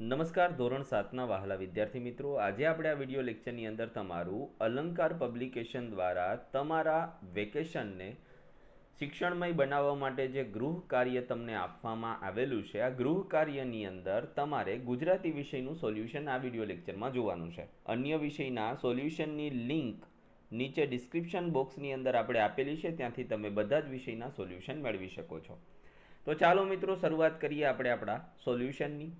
નમસ્કાર, ધોરણ સાતના વહાલા વિદ્યાર્થી મિત્રો. આજે આપણે આ વીડિયો લેક્ચરની અંદર તમારું અલંકાર પબ્લિકેશન દ્વારા તમારા વેકેશનને શિક્ષણમય બનાવવા માટે જે ગૃહ કાર્ય તમને આપવામાં આવેલું છે, આ ગૃહ કાર્યની અંદર તમારે ગુજરાતી વિષયનું સોલ્યુશન આ વીડિયો લેક્ચરમાં જોવાનું છે. અન્ય વિષયના સોલ્યુશનની લિંક નીચે ડિસ્ક્રિપ્શન બોક્સની અંદર આપણે આપેલી છે, ત્યાંથી તમે બધા જ વિષયના સોલ્યુશન મેળવી શકો છો. તો ચાલો મિત્રો, શરૂઆત કરીએ આપણે આપણા સોલ્યુશનની.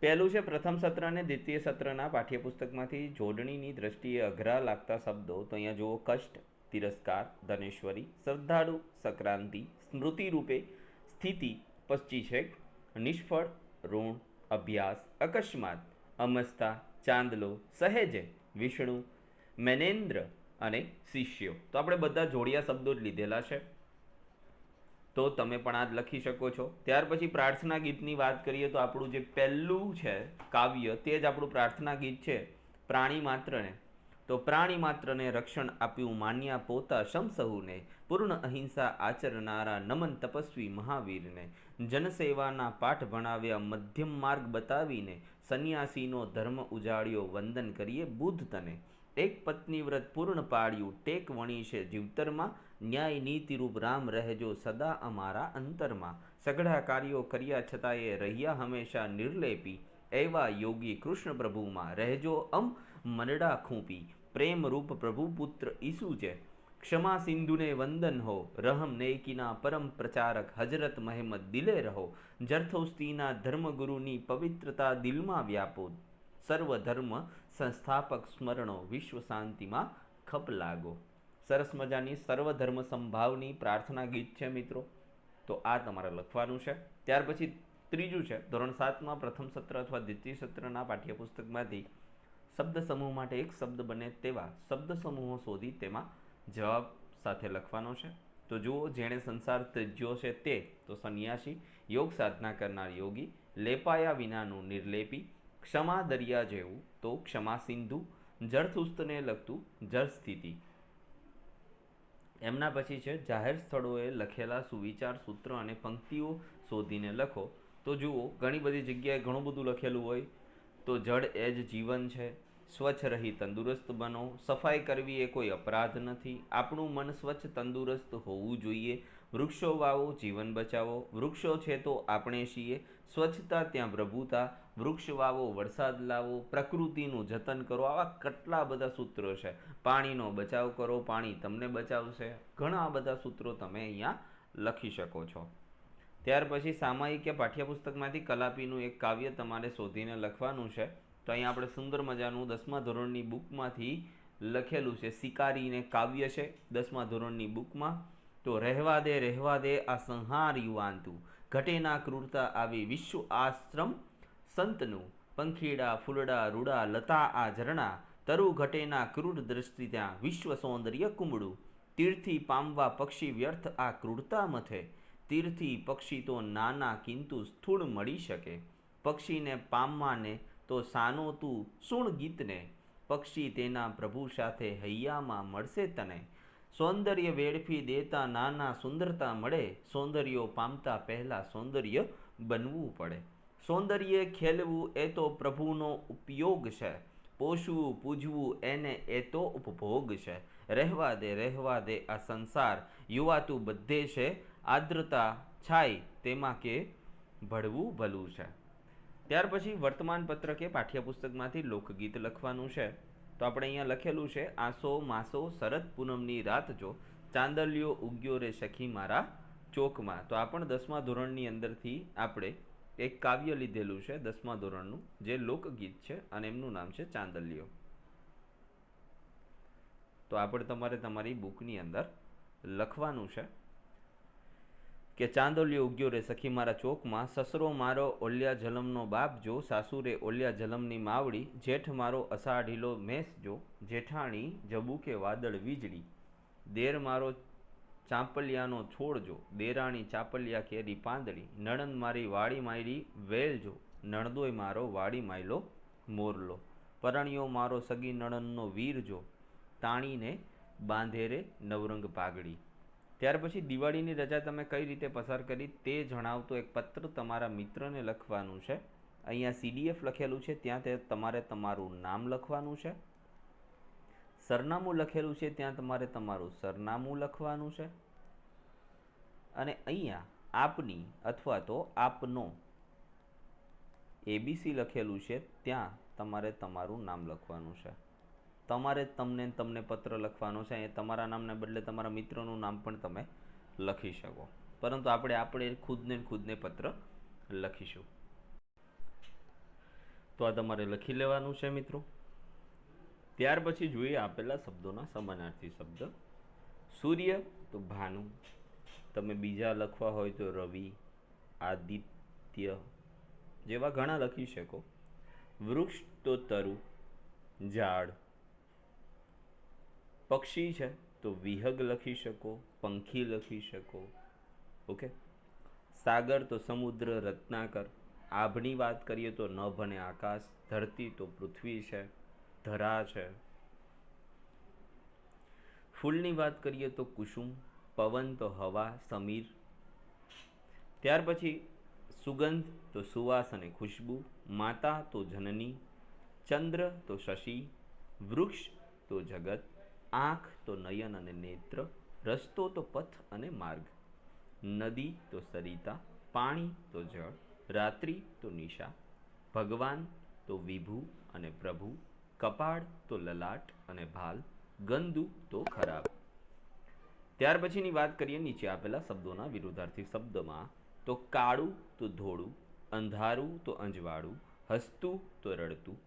પહેલું છે, પ્રથમ સત્ર અને દ્વિતીય સત્રના પાઠ્યપુસ્તકમાંથી જોડણીની દ્રષ્ટિએ અઘરા લાગતા શબ્દો, તો અહીંયા જુઓ, કષ્ટ, તિરસ્કાર, ધનેશ્વરી, શ્રદ્ધાળુ, સંક્રાંતિ, સ્મૃતિ રૂપે સ્થિતિ પશ્ચિછેક નિષ્ફળ, ઋણ, અભ્યાસ, અકસ્માત, અમસ્તા, ચાંદલો, સહેજે, વિષ્ણુ, મેનેન્દ્ર અને શિષ્યો. તો આપણે બધા જોડિયા શબ્દો જ લીધેલા છે. તો તમે પણ આ લખી શકો છો. ત્યાર પછી પ્રાર્થના ગીતની વાત કરીએ તો આપણું જે પહેલું છે કાવ્ય તે જ આપણું પ્રાર્થના ગીત છે, પ્રાણી માત્રને. તો પ્રાણી માત્રને રક્ષણ આપ્યું માન્યા પોતા શમસહુને પૂર્ણ અહિંસા આચરનારા નમન તપસ્વી મહાવીરને. જનસેવાના પાઠ ભણાવ્યા મધ્યમ માર્ગ બતાવીને સંન્યાસીનો ધર્મ ઉજાડ્યો વંદન કરીએ બુદ્ધ તને. એક પત્ની વ્રત પૂર્ણ પાડ્યું, ટેક વણી છે જીવતરમાં ન્યાય નીતિરૂપ રામ રહેજો સદા અમારા અંતરમાં. સઘળા કાર્યો કર્યા છતાંય રહ્યા હંમેશા નિર્લેપી. એવા યોગી કૃષ્ણ પ્રભુમાં રહેજો અમ મનડા ખૂંપી. પ્રેમ રૂપ પ્રભુ પુત્ર ઈસુ છે. ક્ષમા સિંધુને વંદન હો. રહમ નેકીના પરમ પ્રચારક હજરત મહેમદ દિલે રહો. જર્થોસ્તીના ધર્મગુરુની પવિત્રતા દિલમાં વ્યાપો. સર્વધર્મ સંસ્થાપક સ્મરણો વિશ્વ શાંતિમાં ખપ લાગો. સરસ મજાની સર્વધર્મ સંભાવની પ્રાર્થના ગીત છે મિત્રો. તો આ તમારે લખવાનું છે. ત્યાર પછી ત્રીજું છે. ધોરણ સાતમાં પ્રથમ સત્ર અથવા દ્વિતીય સત્રના પાઠ્યપુસ્તકમાંથી શબ્દ સમૂહ માટે એક શબ્દ બને તેવા શબ્દ સમૂહો શોધી તેમાં જવાબ સાથે લખવાનો છે. તો જુઓ, જેણે સંસાર ત્યજ્યો છે તે, તો સંન્યાસી, યોગ સાધના કરનાર યોગી, લેપાયા વિનાનું નિર્લેપી, ક્ષમા દરિયા જેવું, તો ક્ષમા સિંધુ જળથુસ્તને લગતું જળ સ્થિતિ એમના પછી છે, જાહેર સ્થળોએ લખેલા સુવિચાર સૂત્ર અને પંક્તિઓ શોધીને લખો. તો જુઓ, ઘણી બધી જગ્યાએ ઘણું બધું લખેલું હોય. તો જળ એ જ જીવન છે. સ્વચ્છ રહી, તંદુરસ્ત બનો. સફાઈ કરવી એ કોઈ અપરાધ નથી. આપણું મન સ્વચ્છ, તંદુરસ્ત હોવું જોઈએ. વૃક્ષો વાવો, જીવન બચાવો. વૃક્ષો છે તો આપણે છીએ. સ્વચ્છતા, ત્યાં પ્રભુતા, વૃક્ષ વાવો, વરસાદ લાવો, પ્રકૃતિનું જતન કરો, આવા કેટલા બધા સૂત્રો છે. પાણીનો બચાવ કરો, પાણી તમને બચાવશે. ઘણા બધા સૂત્રો તમે અહીંયા લખી શકો છો. ત્યાર પછી સામાયિક કે પાઠ્યપુસ્તકમાંથી કલાપીનું એક કાવ્ય તમારે શોધીને લખવાનું છે. તો અહીંયા આપણે સુંદર મજાનું દસમા ધોરણની બુકમાંથી લખેલું છે. શિકારીને કાવ્ય છે દસમા ધોરણની બુકમાં. તો રહેવા દે રહેવા દે આ સંહાર યુવાન તું. ઘટેના ક્રૂરતા આવી વિશ્વ આશ્રમ સંતનું પંખીડા, ફૂલડા, રૂડા, લતા આ ઝરણા તરુ ઘટેના ક્રૂર દ્રષ્ટિ ત્યાં વિશ્વ સૌંદર્ય કુંબળું તીર્થી પામવા પક્ષી વ્યર્થ આ ક્રૂરતા મથે. તીર્થી પક્ષી તો નાના કિંતુ સ્થૂળ મળી શકે. પક્ષીને પામવાને તો સાનો તું સુણ ગીતને પક્ષી તેના પ્રભુ સાથે હૈયામાં મળશે તને. સૌંદર્ય વેડફી દેતા નાના સુંદરતા મળે, સૌંદર્યો પામતા પહેલાં સૌંદર્ય બનવું પડે. સૌંદર્ય ખેલવું એ તો પ્રભુનો ઉપયોગ છે. પોષવું, પૂજવું એને એ તો ઉપભોગ છે. રહેવા દે રહેવા દે આ સંસાર. યુવાતું બધે છે, આદ્રતા છાય તેમાં કે ભળવું ભલું છે. ત્યાર પછી વર્તમાન પત્ર કે પાઠ્યપુસ્તકમાંથી લોકગીત લખવાનું છે. તો આપણે અહીંયા લખેલું છે, આસો માસો શરદ પૂનમની રાત જો ચાંદલિયો ઉગ્યો રે સખી મારા ચોકમાં. તો આ પણ દસમા ધોરણની અંદરથી આપણે એક કાવ્ય લીધેલું છે, દસમા ધોરણનું, જે લોકગીત છે અને એમનું નામ છે ચાંદલિયો. તો આપણે તમારે તમારી બુકની અંદર લખવાનું છે. કે ચાંદોલી ઉગ્યો રે સખી મારા ચોકમાં, સસરો મારો ઓલિયા જલમનો બાપ જો, સાસુરે ઓલિયા જલમની માવડી, જેઠ મારો અષાઢીલો મેસ જો, જેઠાણી જબુકે વાદળ વીજળી. દેર મારો ચાંપલિયાનો છોડ જો, દેરાણી ચાપલિયા કેરી પાંદડી. નણંદ મારી વાડી માયરી વેલ જો, નણદોય મારો વાડી માયલો મોરલો. પરણિયો મારો સગી નણંદનો વીર જો, તાણીને બાંધેરે નવરંગ પાઘડી. ત્યાર પછી દિવાળીની રજા તમે કઈ રીતે પસાર કરી તે જણાવતો એક પત્ર તમારા મિત્રને લખવાનું છે. અહીંયા સીડીએફ લખેલું છે, ત્યાં તે તમારે તમારું નામ લખવાનું છે. સરનામું લખેલું છે, ત્યાં તમારે તમારું સરનામું લખવાનું છે. અને અહીંયા આપની અથવા તો આપનો એબીસી લખેલું છે, ત્યાં તમારે તમારું નામ લખવાનું છે. તમારે તમને તમને પત્ર લખવાનો છે. એ તમારા નામને બદલે તમારા મિત્રનું નામ પણ તમે લખી શકો. પરંતુ આપણે આપણે ખુદને ખુદને પત્ર લખીશું. તો આ તમારે લખી લેવાનું છે મિત્રો. ત્યાર પછી જોઈએ આપેલા શબ્દોના સમાનાર્થી શબ્દ. સૂર્ય તો ભાનુ. તમે બીજા લખવા હોય તો રવિ, આદિત્ય જેવા ઘણા લખી શકો. વૃક્ષ તો તરુ, ઝાડ પક્ષી છે, તો વિહગ લખી શકો, પંખી લખી શકો ઓકે સાગર તો સમુદ્ર, રત્નાકર. આભની વાત કરીએ તો ન ભને આકાશ. ધરતી તો પૃથ્વી છે, ધરા છે. ફૂલની વાત કરીએ તો કુસુમ, પવન તો હવા, સમીર. ત્યાર પછી સુગંધ તો સુવાસ અને ખુશ્બુ, માતા તો જનની, ચંદ્ર તો શશી, વૃક્ષ તો જગત. આંખ તો નયન અને નેત્ર, રસ્તો તો પથ અને માર્ગ. નદી તો સરિતા, પાણી તો જળ, રાત્રિ તો નિશા. ભગવાન તો વિભુ અને પ્રભુ, કપાળ તો લલાટ અને ભાલ, ગંદુ તો ખરાબ. ત્યાર પછીની વાત કરીએ નીચે આપેલા શબ્દોના વિરોધાર્થી શબ્દમાં. તો કાળું તો ધોળું, અંધારું તો અંજવાળું, હસતું તો રડતું,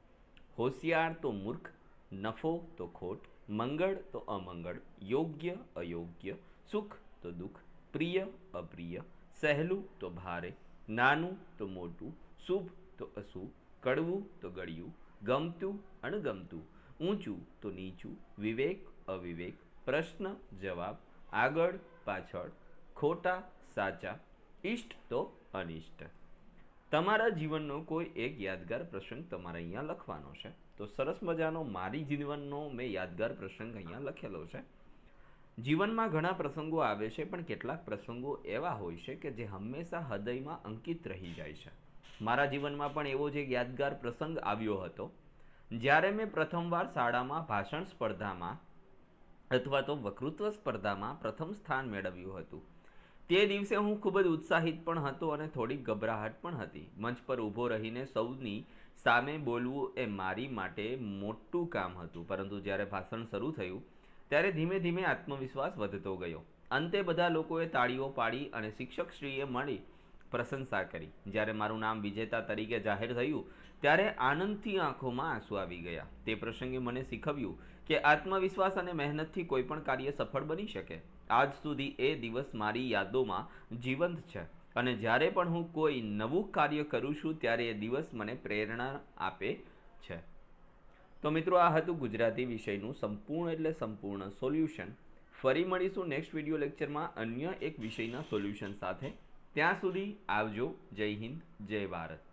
હોશિયાર તો મૂર્ખ, નફો તો ખોટ મંગળ તો અમંગળ, યોગ્ય અયોગ્ય, સુખ તો દુઃખ, પ્રિય અપ્રિય, સહેલું તો ભારે, નાનું તો મોટું, શુભ તો અશુભ, કડવું તો ગળ્યું, ગમતું અણગમતું, ઊંચું તો નીચું, વિવેક અવિવેક, પ્રશ્ન જવાબ, આગળ પાછળ, ખોટા સાચા ઇષ્ટ તો અનિષ્ટ. તમારા જીવનનો કોઈ એક યાદગાર પ્રસંગ તમારે અહીંયા લખવાનો છે. તો સરસ મજાનો મારી જીવનનો મેં યાદગાર પ્રસંગ અહીંયા લખેલો છે. જીવનમાં ઘણા પ્રસંગો આવે છે, પણ કેટલાક પ્રસંગો એવા હોય છે કે જે હંમેશા હૃદયમાં અંકિત રહી જાય છે. મારા જીવનમાં પણ એવો જ એક યાદગાર પ્રસંગ આવ્યો હતો. જ્યારે મેં પ્રથમવાર શાળામાં ભાષણ સ્પર્ધામાં અથવા તો વક્તૃત્વ સ્પર્ધામાં પ્રથમ સ્થાન મેળવ્યું હતું. તે દિવસે હું ખૂબ જ ઉત્સાહિત પણ હતો અને થોડી ગભરાહટ પણ હતી. મંચ પર ઊભો રહીને સૌની સામે બોલવું એ મારી માટે મોટું કામ હતું. પરંતુ જ્યારે ભાષણ શરૂ થયું, ત્યારે ધીમે ધીમે આત્મવિશ્વાસ વધતો ગયો. અંતે બધા લોકોએ તાળીઓ પાડી અને શિક્ષકશ્રીએ મળી પ્રશંસા કરી. જ્યારે મારું નામ વિજેતા તરીકે જાહેર થયું, ત્યારે આનંદથી આંખોમાં આંસુ આવી ગયા. તે પ્રસંગે મને શીખવ્યું કે આત્મવિશ્વાસ અને મહેનતથી કોઈ પણ કાર્ય સફળ બની શકે. આજ સુધી એ દિવસ મારી યાદોમાં જીવંત છે. અને જ્યારે પણ હું કોઈ નવું કાર્ય કરું છું, ત્યારે એ દિવસ મને પ્રેરણા આપે છે. તો મિત્રો, આ હતું ગુજરાતી વિષયનું સંપૂર્ણ એટલે સંપૂર્ણ સોલ્યુશન. ફરી મળીશું નેક્સ્ટ વીડિયો લેક્ચરમાં અન્ય એક વિષયના સોલ્યુશન સાથે. ત્યાં સુધી આવજો. જય હિન્દ, જય ભારત.